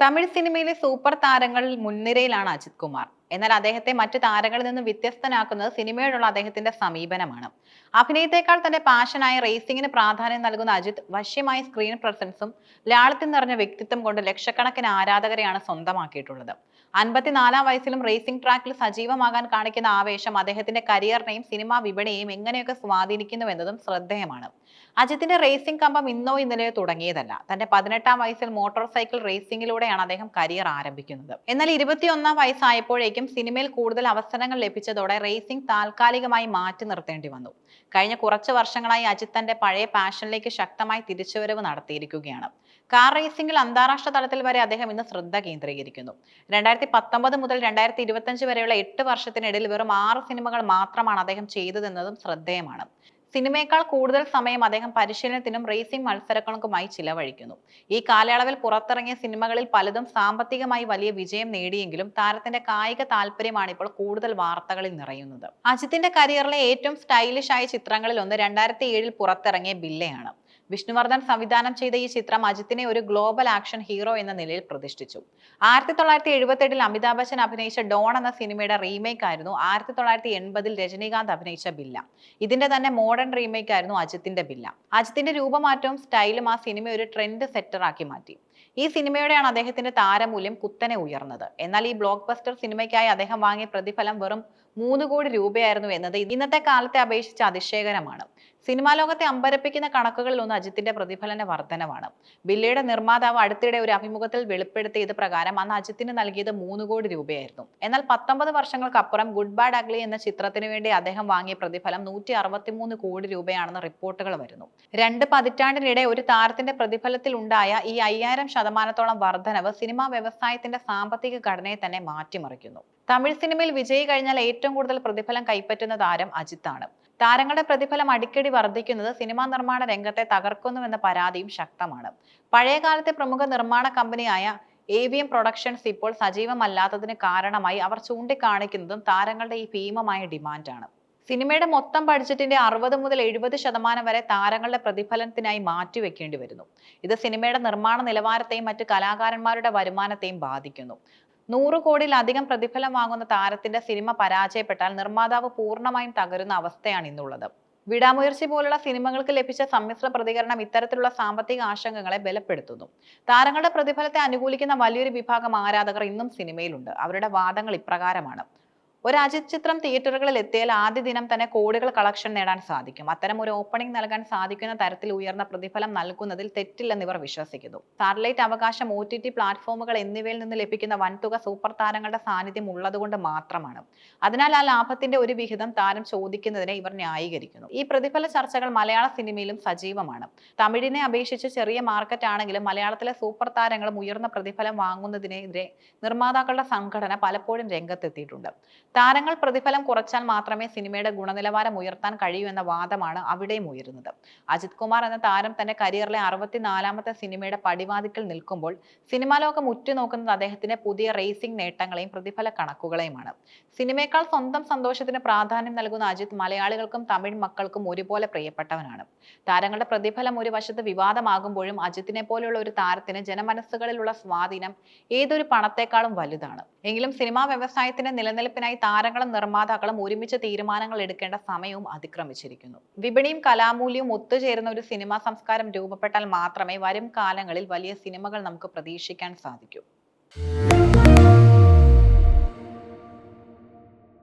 തമിഴ് സിനിമയിലെ സൂപ്പർ താരങ്ങളിൽ മുൻനിരയിലാണ് അജിത് കുമാർ. എന്നാൽ അദ്ദേഹത്തെ മറ്റു താരങ്ങളിൽ നിന്ന് വ്യത്യസ്തനാക്കുന്നത് സിനിമയോടുള്ള അദ്ദേഹത്തിന്റെ സമീപനമാണ്. അഭിനയത്തെക്കാൾ തന്റെ പാഷനായ റേസിംഗിന് പ്രാധാന്യം നൽകുന്ന അജിത് വശ്യമായ സ്ക്രീൻ പ്രസൻസും ലാളിത്യം നിറഞ്ഞ വ്യക്തിത്വം കൊണ്ട് ലക്ഷക്കണക്കിന് ആരാധകരെയാണ് സ്വന്തമാക്കിയിട്ടുള്ളത്. അൻപത്തിനാലാം വയസ്സിലും റേസിംഗ് ട്രാക്കിൽ സജീവമാകാൻ കാണിക്കുന്ന ആവേശം അദ്ദേഹത്തിന്റെ കരിയറിനെയും സിനിമാ വിപണിയെയും എങ്ങനെയൊക്കെ സ്വാധീനിക്കുന്നു എന്നതും ശ്രദ്ധേയമാണ്. അജിത്തിന്റെ റേസിംഗ് കമ്പം ഇന്നോ ഇന്നലെയോ തുടങ്ങിയതല്ല. തന്റെ പതിനെട്ടാം വയസ്സിൽ മോട്ടോർ സൈക്കിൾ റേസിംഗിലൂടെയാണ് അദ്ദേഹം കരിയർ ആരംഭിക്കുന്നത്. എന്നാൽ ഇരുപത്തിയൊന്നാം വയസ്സായപ്പോഴേക്കും സിനിമയിൽ കൂടുതൽ അവസരങ്ങൾ ലഭിച്ചതോടെ റേസിംഗ് താൽക്കാലികമായി മാറ്റി നിർത്തേണ്ടി വന്നു. കഴിഞ്ഞ കുറച്ച് വർഷങ്ങളായി അജിത് തന്റെ പഴയ പാഷനിലേക്ക് ശക്തമായി തിരിച്ചുവരവ് നടത്തിയിരിക്കുകയാണ്. കാർ റേസിംഗിൽ അന്താരാഷ്ട്ര തലത്തിൽ വരെ അദ്ദേഹം ഇന്ന് ശ്രദ്ധ കേന്ദ്രീകരിക്കുന്നു. രണ്ടായിരത്തി പത്തൊമ്പത് മുതൽ രണ്ടായിരത്തി ഇരുപത്തഞ്ച് വരെയുള്ള എട്ട് വർഷത്തിനിടയിൽ വെറും ആറ് സിനിമകൾ മാത്രമാണ് അദ്ദേഹം ചെയ്തതെന്നതും ശ്രദ്ധേയമാണ്. സിനിമയേക്കാൾ കൂടുതൽ സമയം അദ്ദേഹം പരിശീലനത്തിനും റേസിംഗ് മത്സരങ്ങൾക്കുമായി ചിലവഴിക്കുന്നു. ഈ കാലയളവിൽ പുറത്തിറങ്ങിയ സിനിമകളിൽ പലതും സാമ്പത്തികമായി വലിയ വിജയം നേടിയെങ്കിലും താരത്തിന്റെ കായിക താല്പര്യമാണ് ഇപ്പോൾ കൂടുതൽ വാർത്തകളിൽ നിറയുന്നത്. അജിത്തിന്റെ കരിയറിലെ ഏറ്റവും സ്റ്റൈലിഷ് ആയ ചിത്രങ്ങളിൽ ഒന്ന് രണ്ടായിരത്തി ഏഴിൽ പുറത്തിറങ്ങിയ ബില്ലയാണ്. വിഷ്ണുവർദ്ധൻ സംവിധാനം ചെയ്ത ഈ ചിത്രം അജിത്തിനെ ഒരു ഗ്ലോബൽ ആക്ഷൻ ഹീറോ എന്ന നിലയിൽ പ്രതിഷ്ഠിച്ചു. ആയിരത്തി തൊള്ളായിരത്തി എഴുപത്തെട്ടിൽ അമിതാഭ് ബച്ചൻ അഭിനയിച്ച ഡോൺ എന്ന സിനിമയുടെ റീമേക്ക് ആയിരുന്നു ആയിരത്തി തൊള്ളായിരത്തി എൺപതിൽ രജനീകാന്ത് അഭിനയിച്ച ബില്ല. ഇതിന്റെ തന്നെ മോഡേൺ റീമേക്ക് ആയിരുന്നു അജിത്തിന്റെ ബില്ല. അജിത്തിന്റെ രൂപമാറ്റവും സ്റ്റൈലും ആ സിനിമ ഒരു ട്രെൻഡ് സെറ്റർ ആക്കി മാറ്റി. ഈ സിനിമയോടെയാണ് അദ്ദേഹത്തിന്റെ താരമൂല്യം കുത്തനെ ഉയർന്നത്. എന്നാൽ ഈ ബ്ലോക്ക് ബസ്റ്റർ സിനിമയ്ക്കായി അദ്ദേഹം വാങ്ങിയ പ്രതിഫലം വെറും മൂന്ന് കോടി രൂപയായിരുന്നു എന്നത് ഇന്നത്തെ കാലത്തെ അപേക്ഷിച്ച് അതിശയകരമാണ്. സിനിമാ ലോകത്തെ അമ്പരപ്പിക്കുന്ന കണക്കുകളിൽ ഒന്ന് അജിത്തിന്റെ പ്രതിഫലന വർധനമാണ് ബില്ലയുടെ നിർമ്മാതാവ് അടുത്തിടെ ഒരു അഭിമുഖത്തിൽ വെളിപ്പെടുത്തിയത് പ്രകാരം അന്ന് അജിത്തിന് നൽകിയത് മൂന്ന് കോടി രൂപയായിരുന്നു. എന്നാൽ പത്തൊമ്പത് വർഷങ്ങൾക്കപ്പുറം ഗുഡ് ബാഡ് അഗ്ലി എന്ന ചിത്രത്തിന് വേണ്ടി അദ്ദേഹം വാങ്ങിയ പ്രതിഫലം നൂറ്റി അറുപത്തിമൂന്ന് കോടി രൂപയാണെന്ന് റിപ്പോർട്ടുകൾ വരുന്നു. രണ്ട് പതിറ്റാണ്ടിനിടെ ഒരു താരത്തിന്റെ പ്രതിഫലത്തിൽ ഉണ്ടായ ഈ അയ്യായിരം ശതമാനത്തോളം വർധനവ് സിനിമാ വ്യവസായത്തിന്റെ സാമ്പത്തിക ഘടനയെ തന്നെ മാറ്റിമറിക്കുന്നു. തമിഴ് സിനിമയിൽ വിജയി കഴിഞ്ഞാൽ ഏറ്റവും കൂടുതൽ പ്രതിഫലം കൈപ്പറ്റുന്ന താരം അജിത്താണ്. താരങ്ങളുടെ പ്രതിഫലം അടിക്കടി വർദ്ധിക്കുന്നത് സിനിമാ നിർമ്മാണ രംഗത്തെ തകർക്കുന്നുവെന്ന പരാതിയും ശക്തമാണ്. പഴയകാലത്തെ പ്രമുഖ നിർമ്മാണ കമ്പനിയായ എ വി എം പ്രൊഡക്ഷൻസ് ഇപ്പോൾ സജീവമല്ലാത്തതിന് കാരണമായി അവർ ചൂണ്ടിക്കാണിക്കുന്നതും താരങ്ങളുടെ ഈ ഭീമമായ ഡിമാൻഡാണ്. സിനിമയുടെ മൊത്തം ബഡ്ജറ്റിന്റെ അറുപത് മുതൽ എഴുപത് ശതമാനം വരെ താരങ്ങളുടെ പ്രതിഫലനത്തിനായി മാറ്റിവെക്കേണ്ടി വരുന്നു ഇത് സിനിമയുടെ നിർമ്മാണ നിലവാരത്തെയും മറ്റ് കലാകാരന്മാരുടെ വരുമാനത്തെയും ബാധിക്കുന്നു. നൂറ് കോടിയിലധികം പ്രതിഫലം വാങ്ങുന്ന താരത്തിന്റെ സിനിമ പരാജയപ്പെട്ടാൽ നിർമ്മാതാവ് പൂർണമായും തകരുന്ന അവസ്ഥയാണ് ഇന്നുള്ളത്. വിടാമുയർച്ചി പോലുള്ള സിനിമകൾക്ക് ലഭിച്ച സമ്മിശ്ര പ്രതികരണം ഇത്തരത്തിലുള്ള സാമ്പത്തിക ആശങ്കകളെ ബലപ്പെടുത്തുന്നു. താരങ്ങളുടെ പ്രതിഫലത്തെ അനുകൂലിക്കുന്ന വലിയൊരു വിഭാഗം ആരാധകർ ഇന്നും സിനിമയിലുണ്ട്. അവരുടെ വാദങ്ങൾ ഇപ്രകാരമാണ്. ഒരു അജിത് ചിത്രം തിയേറ്ററുകളിൽ എത്തിയാൽ ആദ്യ ദിനം തന്നെ കോടികൾ കളക്ഷൻ നേടാൻ സാധിക്കും. അത്തരം ഒരു ഓപ്പണിംഗ് നൽകാൻ സാധിക്കുന്ന തരത്തിൽ ഉയർന്ന പ്രതിഫലം നൽകുന്നതിൽ തെറ്റില്ലെന്ന് ഇവർ വിശ്വസിക്കുന്നു. സാറ്റലൈറ്റ് അവകാശം ഒ ടി ടി പ്ലാറ്റ്ഫോമുകൾ എന്നിവയിൽ നിന്ന് ലഭിക്കുന്ന വൻതുക സൂപ്പർ താരങ്ങളുടെ സാന്നിധ്യം ഉള്ളതുകൊണ്ട് മാത്രമാണ്. അതിനാൽ ആ ലാഭത്തിന്റെ ഒരു വിഹിതം താരം ചോദിക്കുന്നതിനെ ഇവർ ന്യായീകരിക്കുന്നു. ഈ പ്രതിഫല ചർച്ചകൾ മലയാള സിനിമയിലും സജീവമാണ്. തമിഴിനെ അപേക്ഷിച്ച് ചെറിയ മാർക്കറ്റ് ആണെങ്കിലും മലയാളത്തിലെ സൂപ്പർ താരങ്ങളും ഉയർന്ന പ്രതിഫലം വാങ്ങുന്നതിനെതിരെ നിർമ്മാതാക്കളുടെ സംഘടന പലപ്പോഴും രംഗത്തെത്തിയിട്ടുണ്ട്. താരങ്ങൾ പ്രതിഫലം കുറച്ചാൽ മാത്രമേ സിനിമയുടെ ഗുണനിലവാരം ഉയർത്താൻ കഴിയൂ എന്ന വാദമാണ് അവിടെയും ഉയരുന്നത്. അജിത് കുമാർ എന്ന താരം തന്റെ കരിയറിലെ അറുപത്തിനാലാമത്തെ സിനിമയുടെ പടിവാതിക്കൽ നിൽക്കുമ്പോൾ സിനിമാ ലോകം ഉറ്റുനോക്കുന്നത് അദ്ദേഹത്തിന്റെ പുതിയ റേസിംഗ് നേട്ടങ്ങളെയും പ്രതിഫല കണക്കുകളെയുമാണ്. സിനിമയേക്കാൾ സ്വന്തം സന്തോഷത്തിന് പ്രാധാന്യം നൽകുന്ന അജിത് മലയാളികൾക്കും തമിഴ് മക്കൾക്കും ഒരുപോലെ പ്രിയപ്പെട്ടവനാണ്. താരങ്ങളുടെ പ്രതിഫലം ഒരു വശത്ത് വിവാദമാകുമ്പോഴും അജിത്തിനെ പോലെയുള്ള ഒരു താരത്തിന് ജനമനസ്സുകളിലുള്ള സ്വാധീനം ഏതൊരു പണത്തെക്കാളും വലുതാണ്. എങ്കിലും സിനിമാ വ്യവസായത്തിന്റെ നിലനിൽപ്പിനായി താരങ്ങളും നിർമ്മാതാക്കളും ഒരുമിച്ച് തീരുമാനങ്ങൾ എടുക്കേണ്ട സമയവും അതിക്രമിച്ചിരിക്കുന്നു. വിപണിയും കലാമൂല്യവും ഒത്തുചേരുന്ന ഒരു സിനിമാ സംസ്കാരം രൂപപ്പെട്ടാൽ മാത്രമേ വരും കാലങ്ങളിൽ വലിയ സിനിമകൾ നമുക്ക് പ്രതീക്ഷിക്കാൻ സാധിക്കൂ.